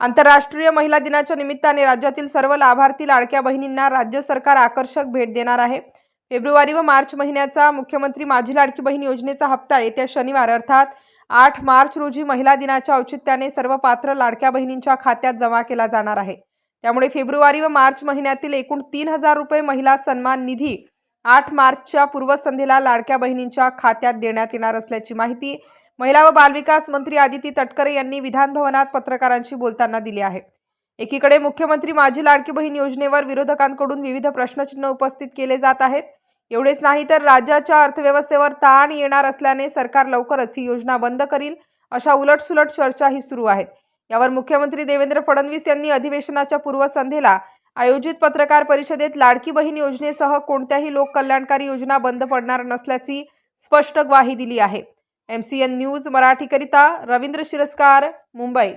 आंतरराष्ट्रीय महिला दिनाच्या निमित्ताने राज्यातील सर्व लाभार्थी लाडक्या बहिणींना राज्य सरकार आकर्षक भेट देणार आहे. फेब्रुवारी व मार्च महिन्याचा मुख्यमंत्री माझी लाडकी बहीण योजनेचा हप्ता येत्या शनिवार अर्थात आठ मार्च रोजी महिला दिनाच्या औचित्याने सर्व पात्र लाडक्या बहिणींच्या खात्यात जमा केला जाणार आहे. त्यामुळे फेब्रुवारी व मार्च महिन्यातील एकूण तीन हजार रुपये महिला सन्मान निधी आठ मार्चच्या पूर्वसंध्येला लाडक्या बहिणींच्या खात्यात देण्यात येणार असल्याची माहिती महिला व बालविकास मंत्री आदिती तटकरे यांनी विधान भवनात पत्रकारांशी बोलताना दिली आहे. एकीकडे मुख्यमंत्री माझी लाडकी बहीण योजनेवर विरोधकांकडून विविध प्रश्नचिन्ह उपस्थित केले जात आहेत. एवढेच नाही तर राज्याच्या अर्थव्यवस्थेवर ताण येणार असल्याने सरकार लवकरच ही योजना बंद करील अशा उलटसुलट चर्चाही सुरू आहेत. यावर मुख्यमंत्री देवेंद्र फडणवीस यांनी अधिवेशनाच्या पूर्वसंध्येला आयोजित पत्रकार परिषदेत लाडकी बहीण योजनेसह कोणत्याही लोककल्याणकारी योजना बंद पडणार नसल्याची स्पष्ट ग्वाही दिली आहे. एम सी एन न्यूज मराठीकरिता रवींद्र शिरस्कार मुंबई.